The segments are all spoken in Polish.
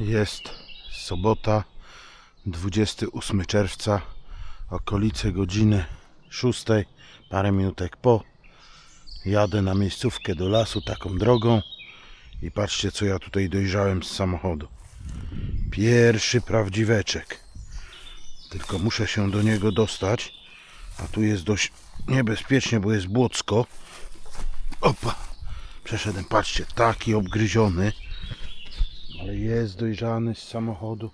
Jest sobota, 28 czerwca, okolice godziny 6, parę minutek po. Jadę na miejscówkę do lasu taką drogą i patrzcie co ja tutaj dojrzałem z samochodu. Pierwszy prawdziweczek. Tylko muszę się do niego dostać, a tu jest dość niebezpiecznie, bo jest błocko. Opa! Przeszedłem, patrzcie, taki obgryziony. Ale jest dojrzany z samochodu.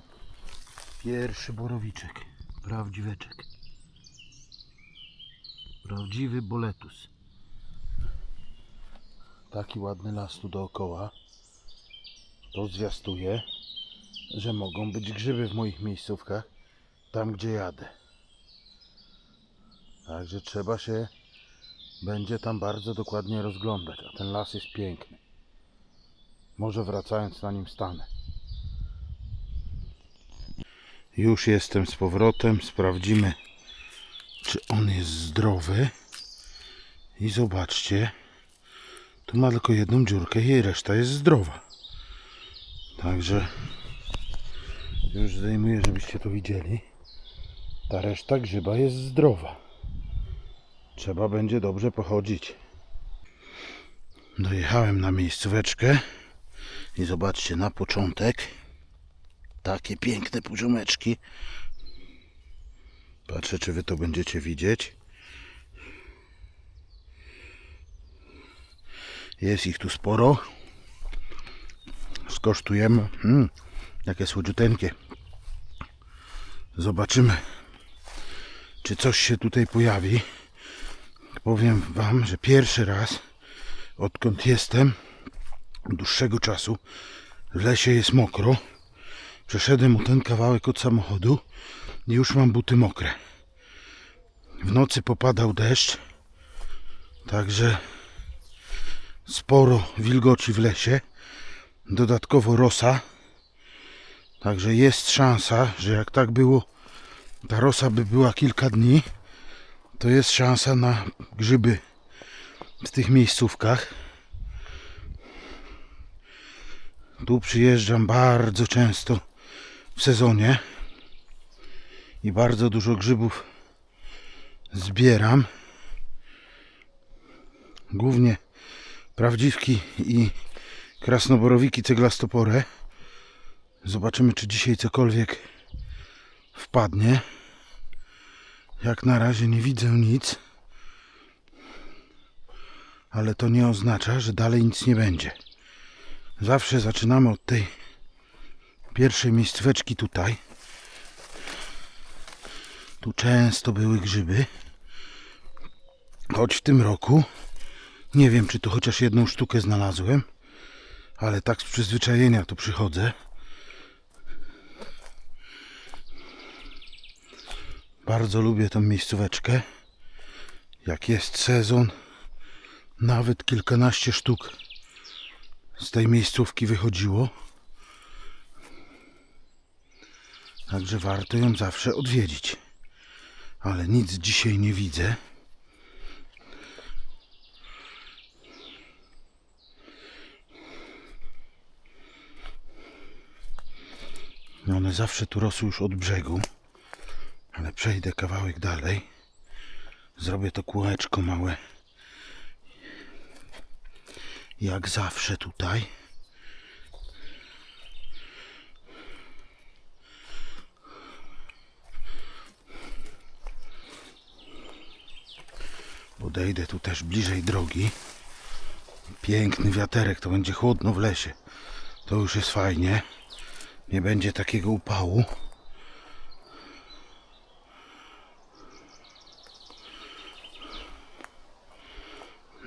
Pierwszy borowiczek. Prawdziweczek. Prawdziwy boletus. Taki ładny las tu dookoła. To zwiastuje, że mogą być grzyby w moich miejscówkach. Tam gdzie jadę. Także trzeba się będzie tam bardzo dokładnie rozglądać. A ten las jest piękny. Może wracając na nim stanę. Już jestem z powrotem. Sprawdzimy, czy on jest zdrowy. I zobaczcie, tu ma tylko jedną dziurkę i reszta jest zdrowa. Także już zdejmuję, żebyście to widzieli. Ta reszta grzyba jest zdrowa. Trzeba będzie dobrze pochodzić. Dojechałem na miejscóweczkę i zobaczcie na początek takie piękne poziomeczki. Patrzę, czy wy to będziecie widzieć. Jest ich tu sporo. Skosztujemy. Mm, jakie słodziuteńkie. Zobaczymy, czy coś się tutaj pojawi. Powiem wam, że pierwszy raz, odkąd jestem, dłuższego czasu, w lesie jest mokro. Przeszedłem o ten kawałek od samochodu i już mam buty mokre. W nocy popadał deszcz, także sporo wilgoci w lesie. Dodatkowo rosa. Także jest szansa, że jak tak było, ta rosa by była kilka dni, to jest szansa na grzyby w tych miejscówkach. Tu przyjeżdżam bardzo często w sezonie i bardzo dużo grzybów zbieram. Głównie prawdziwki i krasnoborowiki ceglastopore. Zobaczymy, czy dzisiaj cokolwiek wpadnie. Jak na razie nie widzę nic, ale to nie oznacza, że dalej nic nie będzie. Zawsze zaczynamy od tej pierwszej miejscóweczki tutaj. Tu często były grzyby. Choć w tym roku nie wiem, czy tu chociaż jedną sztukę znalazłem, ale tak z przyzwyczajenia tu przychodzę. Bardzo lubię tą miejscóweczkę. Jak jest sezon, nawet kilkanaście sztuk z tej miejscówki wychodziło. Także warto ją zawsze odwiedzić. Ale nic dzisiaj nie widzę. One zawsze tu rosły już od brzegu. Ale przejdę kawałek dalej. Zrobię to kółeczko małe. Jak zawsze tutaj. Podejdę tu też bliżej drogi. Piękny wiaterek, to będzie chłodno w lesie. To już jest fajnie. Nie będzie takiego upału.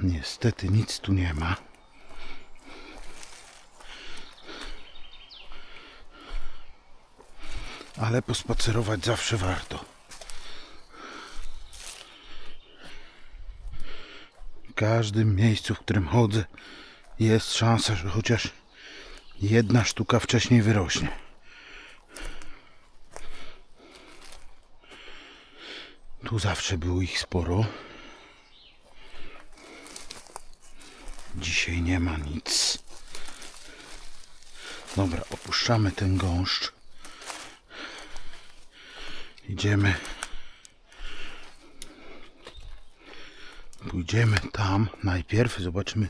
Niestety nic tu nie ma. Ale pospacerować zawsze warto. W każdym miejscu, w którym chodzę, jest szansa, że chociaż jedna sztuka wcześniej wyrośnie. Tu zawsze było ich sporo. Dzisiaj nie ma nic. Dobra, opuszczamy ten gąszcz. Idziemy. Pójdziemy tam najpierw, zobaczymy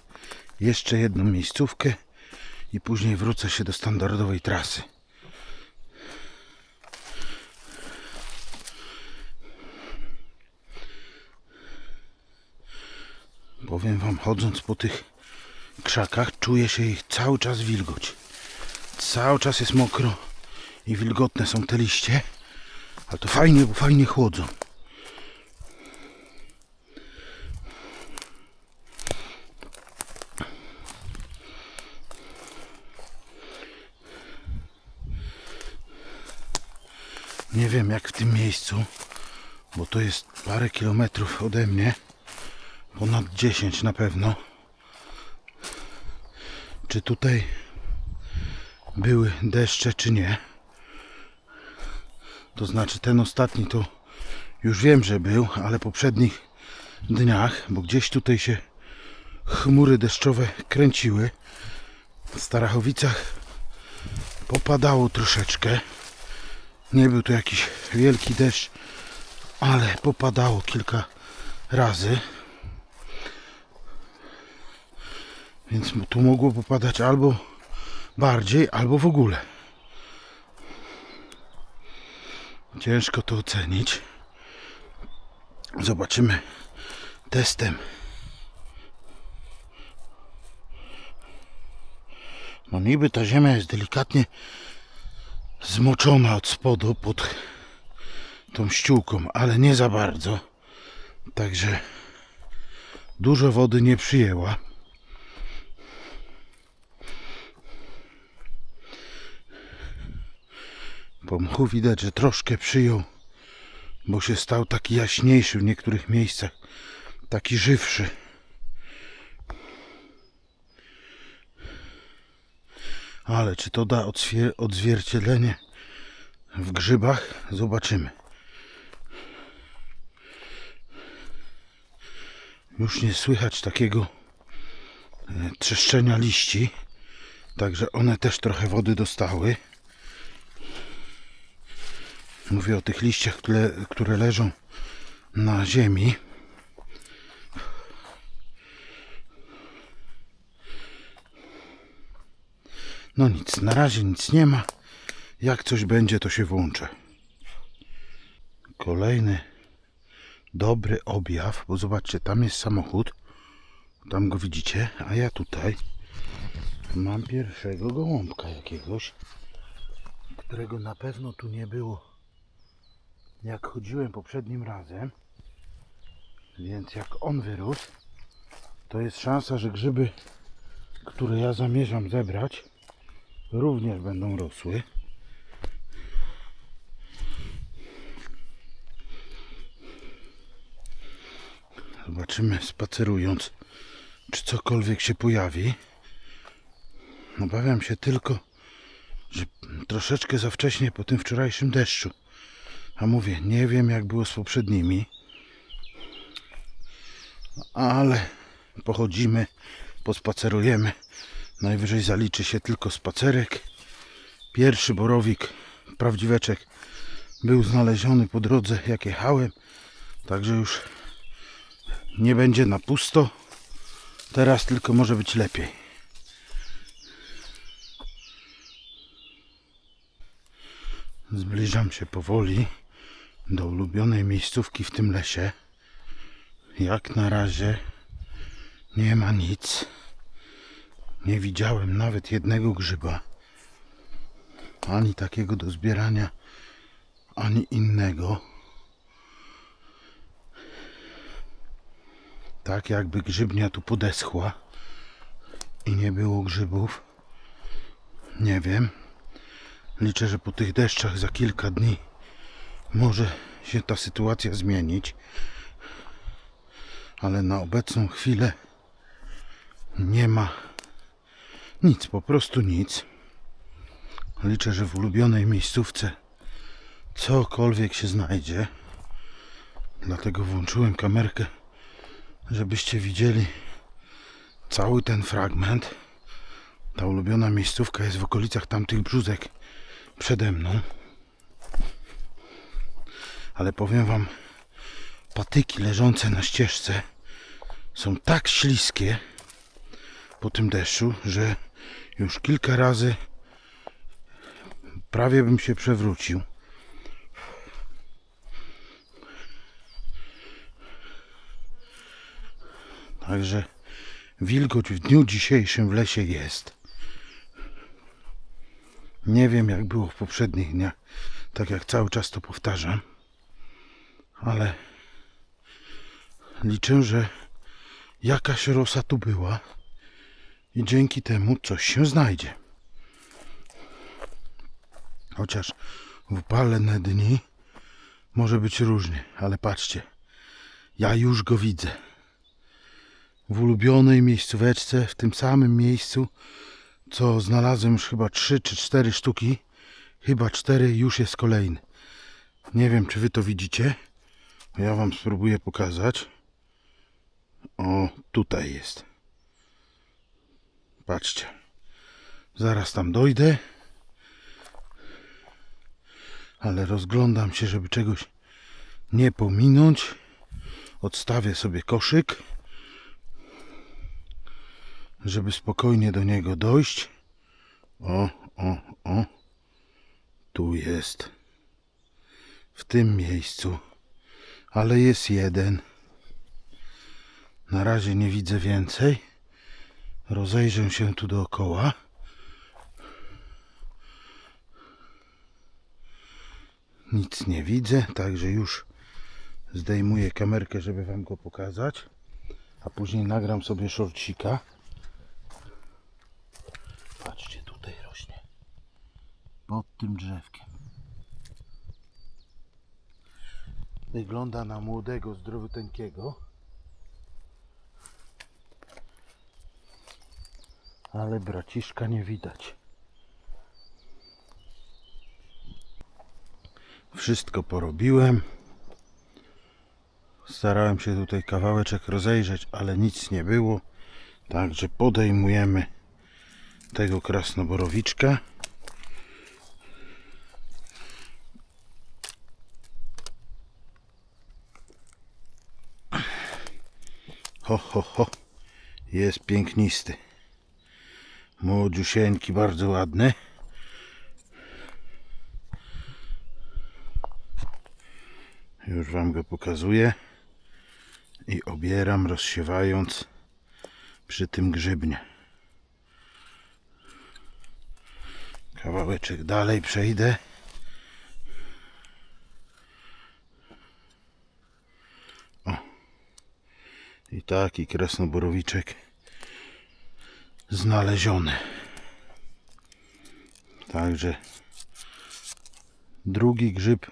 jeszcze jedną miejscówkę i później wrócę się do standardowej trasy. Powiem wam, chodząc po tych krzakach, czuje się ich cały czas wilgoć. Cały czas jest mokro i wilgotne są te liście, ale to fajnie, bo fajnie chłodzą. Nie wiem jak w tym miejscu, bo to jest parę kilometrów ode mnie, ponad 10 na pewno. Czy tutaj były deszcze, czy nie? To znaczy ten ostatni to już wiem, że był, ale poprzednich dniach, bo gdzieś tutaj się chmury deszczowe kręciły. W Starachowicach popadało troszeczkę. Nie był to jakiś wielki deszcz, ale popadało kilka razy. Więc tu mogło popadać albo bardziej, albo w ogóle. Ciężko to ocenić. Zobaczymy testem. No niby ta ziemia jest delikatnie zmoczona od spodu pod tą ściółką, ale nie za bardzo. Także dużo wody nie przyjęła. Po mchu widać, że troszkę przyjął, bo się stał taki jaśniejszy w niektórych miejscach, taki żywszy. Ale czy to da odzwierciedlenie w grzybach? Zobaczymy. Już nie słychać takiego e, trzeszczenia liści, także one też trochę wody dostały. Mówię o tych liściach, które, które leżą na ziemi. No nic, na razie nic nie ma. Jak coś będzie, to się włączę. Kolejny dobry objaw, bo zobaczcie, tam jest samochód. Tam go widzicie, a ja tutaj mam pierwszego gołąbka jakiegoś, którego na pewno tu nie było jak chodziłem poprzednim razem. Więc jak on wyrósł, to jest szansa, że grzyby, które ja zamierzam zebrać, również będą rosły. Zobaczymy spacerując, czy cokolwiek się pojawi. Obawiam się tylko, że troszeczkę za wcześnie po tym wczorajszym deszczu. A mówię, nie wiem jak było z poprzednimi. Ale pochodzimy, pospacerujemy. Najwyżej zaliczy się tylko spacerek. Pierwszy borowik, prawdziweczek, był znaleziony po drodze jak jechałem. Także już nie będzie na pusto. Teraz tylko może być lepiej. Zbliżam się powoli do ulubionej miejscówki w tym lesie. Jak na razie nie ma nic. Nie widziałem nawet jednego grzyba. Ani takiego do zbierania, ani innego. Tak jakby grzybnia tu podeschła i nie było grzybów. Nie wiem. Liczę, że po tych deszczach za kilka dni może się ta sytuacja zmienić. Ale na obecną chwilę nie ma nic, po prostu nic. Liczę, że w ulubionej miejscówce cokolwiek się znajdzie. Dlatego włączyłem kamerkę, żebyście widzieli cały ten fragment. Ta ulubiona miejscówka jest w okolicach tamtych brzuzek przede mną. Ale powiem wam, patyki leżące na ścieżce są tak śliskie po tym deszczu, że już kilka razy prawie bym się przewrócił. Także wilgoć w dniu dzisiejszym w lesie jest. Nie wiem jak było w poprzednich dniach, tak jak cały czas to powtarzam, ale liczę, że jakaś rosa tu była i dzięki temu coś się znajdzie. Chociaż w upalne dni może być różnie, ale patrzcie, ja już go widzę. W ulubionej miejscóweczce, w tym samym miejscu, co znalazłem już chyba 3 czy 4 sztuki. Chyba 4 już jest kolejny. Nie wiem, czy wy to widzicie. Ja wam spróbuję pokazać. O, tutaj jest. Patrzcie. Zaraz tam dojdę. Ale rozglądam się, żeby czegoś nie pominąć. Odstawię sobie koszyk, żeby spokojnie do niego dojść. O, o, o. Tu jest. W tym miejscu. Ale jest jeden. Na razie nie widzę więcej. Rozejrzę się tu dookoła. Nic nie widzę, także już zdejmuję kamerkę, żeby wam go pokazać. A później nagram sobie shortsika. Patrzcie, tutaj rośnie. Pod tym drzewkiem. Wygląda na młodego, zdrowiuteńkiego. Ale braciszka nie widać. Wszystko porobiłem. Starałem się tutaj kawałeczek rozejrzeć, ale nic nie było. Także podejmujemy tego krasnoborowiczka. Ho, ho, ho. Jest pięknisty. Młodziusieńki, bardzo ładny. Już Wam go pokazuję. I obieram, rozsiewając przy tym grzybnie. Kawałeczek dalej przejdę. I taki krasnoborowiczek znaleziony. Także drugi grzyb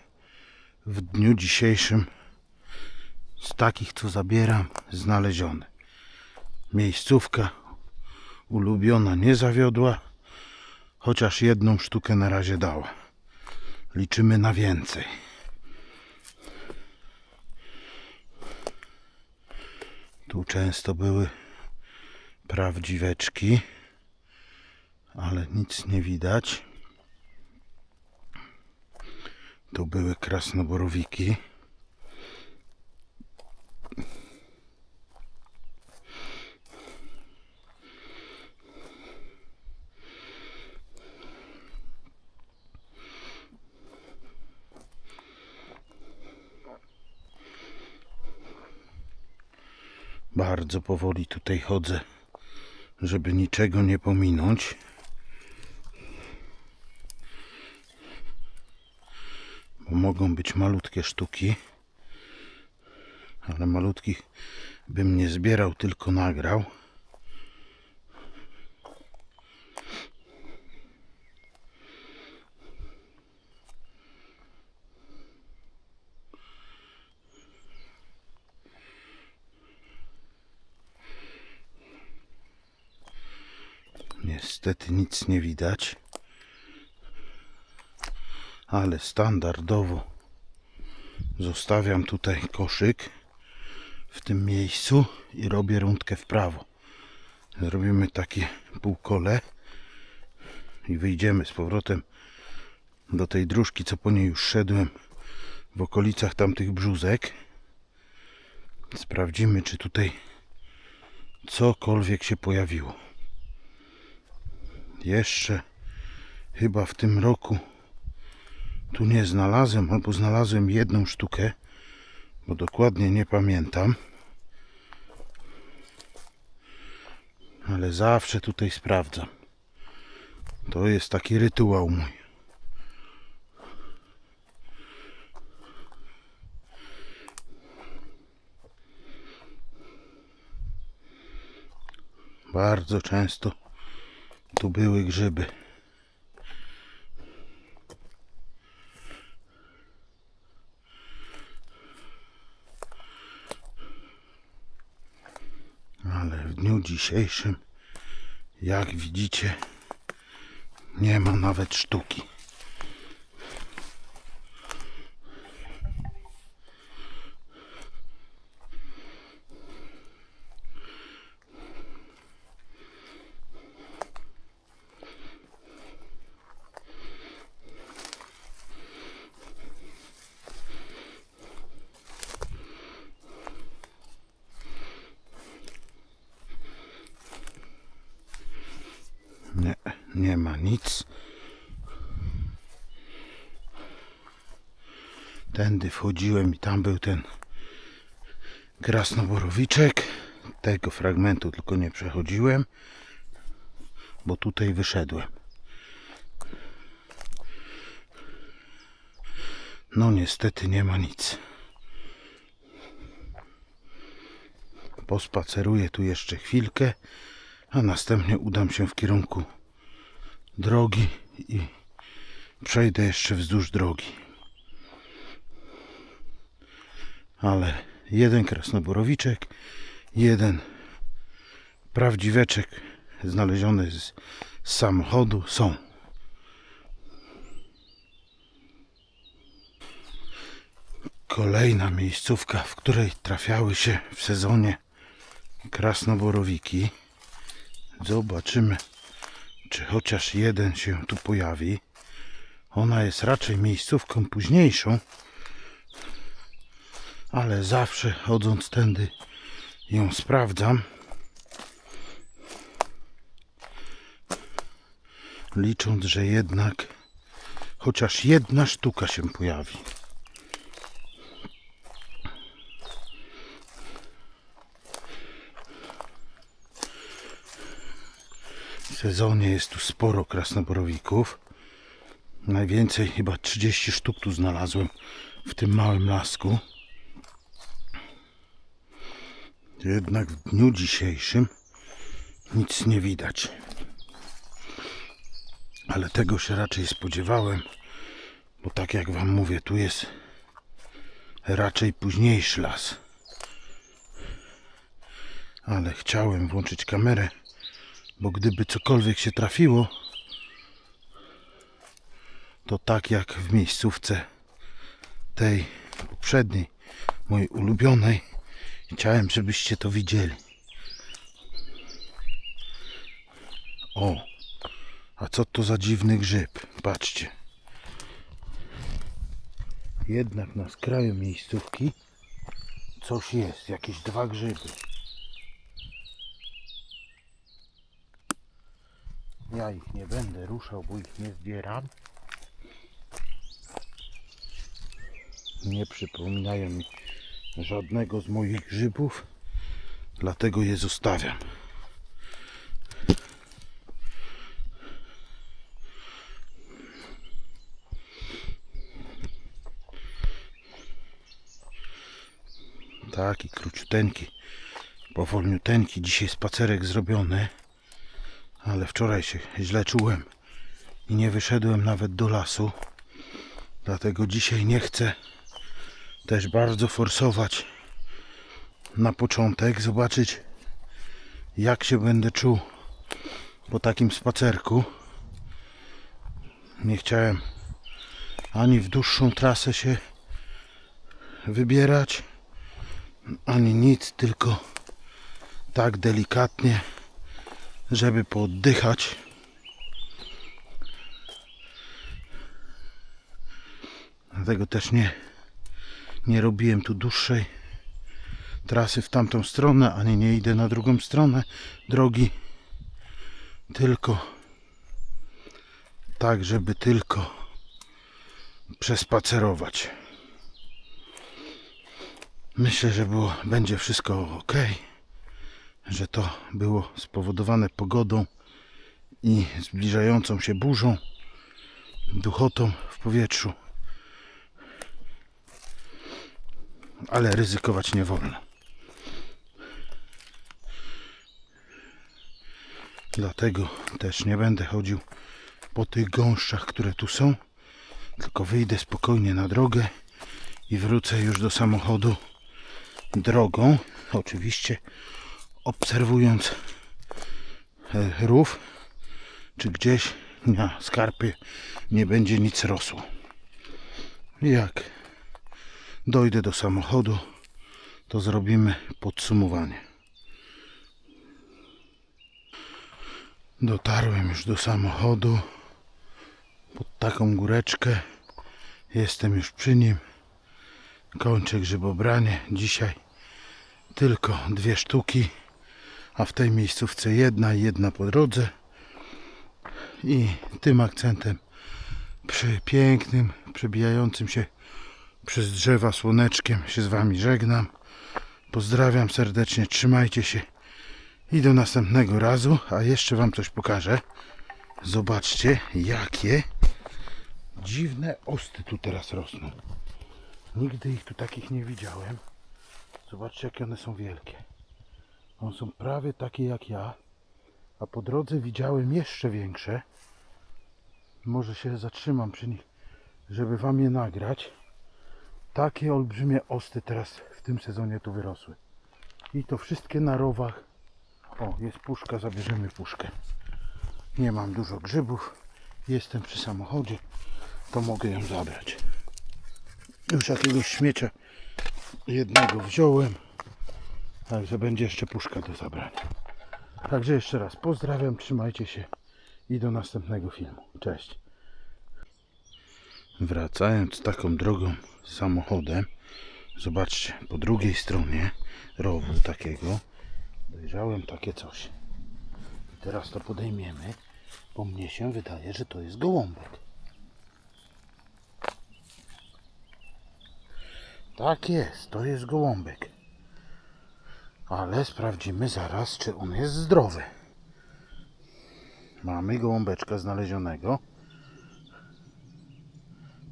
w dniu dzisiejszym z takich co zabieram znaleziony. Miejscówka ulubiona nie zawiodła, chociaż jedną sztukę na razie dała. Liczymy na więcej. Tu często były prawdziweczki, ale nic nie widać. Tu były krasnoborowiki. Bardzo powoli tutaj chodzę, żeby niczego nie pominąć. Bo mogą być malutkie sztuki, ale malutkich bym nie zbierał, tylko nagrał. Niestety nic nie widać. Ale standardowo zostawiam tutaj koszyk w tym miejscu i robię rundkę w prawo. Zrobimy takie półkole i wyjdziemy z powrotem do tej dróżki, co po niej już szedłem w okolicach tamtych brzuzek. Sprawdzimy, czy tutaj cokolwiek się pojawiło. Jeszcze chyba w tym roku tu nie znalazłem, albo znalazłem jedną sztukę, bo dokładnie nie pamiętam. Ale zawsze tutaj sprawdzam. To jest taki rytuał mój. Bardzo często tu były grzyby. Ale w dniu dzisiejszym, jak widzicie, nie ma nawet sztuki. Nie, nie ma nic. Tędy wchodziłem i tam był ten krasnoborowiczek. Tego fragmentu tylko nie przechodziłem, bo tutaj wyszedłem. No niestety nie ma nic. Pospaceruję tu jeszcze chwilkę, a następnie udam się w kierunku drogi i przejdę jeszcze wzdłuż drogi. Ale jeden krasnoborowiczek, jeden prawdziweczek znaleziony z, samochodu są. Kolejna miejscówka, w której trafiały się w sezonie krasnoborowiki. Zobaczymy, czy chociaż jeden się tu pojawi. Ona jest raczej miejscówką późniejszą, ale zawsze chodząc tędy ją sprawdzam. Licząc, że jednak chociaż jedna sztuka się pojawi. W sezonie jest tu sporo krasnoborowików. Najwięcej, chyba 30 sztuk tu znalazłem w tym małym lasku. Jednak w dniu dzisiejszym nic nie widać. Ale tego się raczej spodziewałem, bo tak jak wam mówię, tu jest raczej późniejszy las. Ale chciałem włączyć kamerę, bo gdyby cokolwiek się trafiło, to tak jak w miejscówce tej poprzedniej, mojej ulubionej, chciałem, żebyście to widzieli. O, a co to za dziwny grzyb? Patrzcie. Jednak na skraju miejscówki coś jest, jakieś dwa grzyby. Ja ich nie będę ruszał, bo ich nie zbieram. Nie przypominają mi żadnego z moich grzybów, dlatego je zostawiam. Taki króciuteńki, powolniuteńki. Dzisiaj spacerek zrobiony ale wczoraj się źle czułem i nie wyszedłem nawet do lasu. Dlatego dzisiaj nie chcę też bardzo forsować na początek, zobaczyć jak się będę czuł po takim spacerku. Nie chciałem ani w dłuższą trasę się wybierać, ani nic, tylko tak delikatnie, żeby poddychać. Dlatego też nie nie robiłem tu dłuższej trasy w tamtą stronę, ani nie idę na drugą stronę drogi. Tylko tak, żeby tylko przespacerować. Myślę, że było, będzie wszystko ok, że to było spowodowane pogodą i zbliżającą się burzą, duchotą w powietrzu. Ale ryzykować nie wolno. Dlatego też nie będę chodził po tych gąszczach, które tu są, tylko wyjdę spokojnie na drogę i wrócę już do samochodu drogą, oczywiście obserwując e, rów, czy gdzieś na skarpie nie będzie nic rosło. Jak dojdę do samochodu, to zrobimy podsumowanie. Dotarłem już do samochodu pod taką góreczkę. Jestem już przy nim. Kończę grzybobranie. Dzisiaj tylko dwie sztuki, a w tej miejscówce jedna i jedna po drodze. I tym akcentem przy pięknym, przebijającym się przez drzewa słoneczkiem się z Wami żegnam. Pozdrawiam serdecznie, trzymajcie się i do następnego razu. A jeszcze Wam coś pokażę. Zobaczcie, jakie dziwne osty tu teraz rosną. Nigdy ich tu takich nie widziałem. Zobaczcie, jakie one są wielkie. One są prawie takie jak ja, a po drodze widziałem jeszcze większe. Może się zatrzymam przy nich, żeby Wam je nagrać. Takie olbrzymie osty teraz w tym sezonie tu wyrosły. I to wszystkie na rowach. O, jest puszka, zabierzemy puszkę. Nie mam dużo grzybów. Jestem przy samochodzie, to mogę ją zabrać. Już jakiegoś śmiecia jednego wziąłem. Także będzie jeszcze puszka do zabrania. Także jeszcze raz pozdrawiam, trzymajcie się i do następnego filmu. Cześć. Wracając taką drogą samochodem, zobaczcie, po drugiej stronie rowu takiego dojrzałem takie coś. I teraz to podejmiemy, bo mnie się wydaje, że to jest gołąbek. Tak jest, to jest gołąbek. Ale sprawdzimy zaraz, czy on jest zdrowy. Mamy gołąbeczka znalezionego.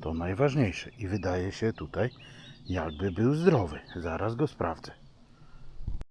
To najważniejsze. I wydaje się tutaj, jakby był zdrowy. Zaraz go sprawdzę.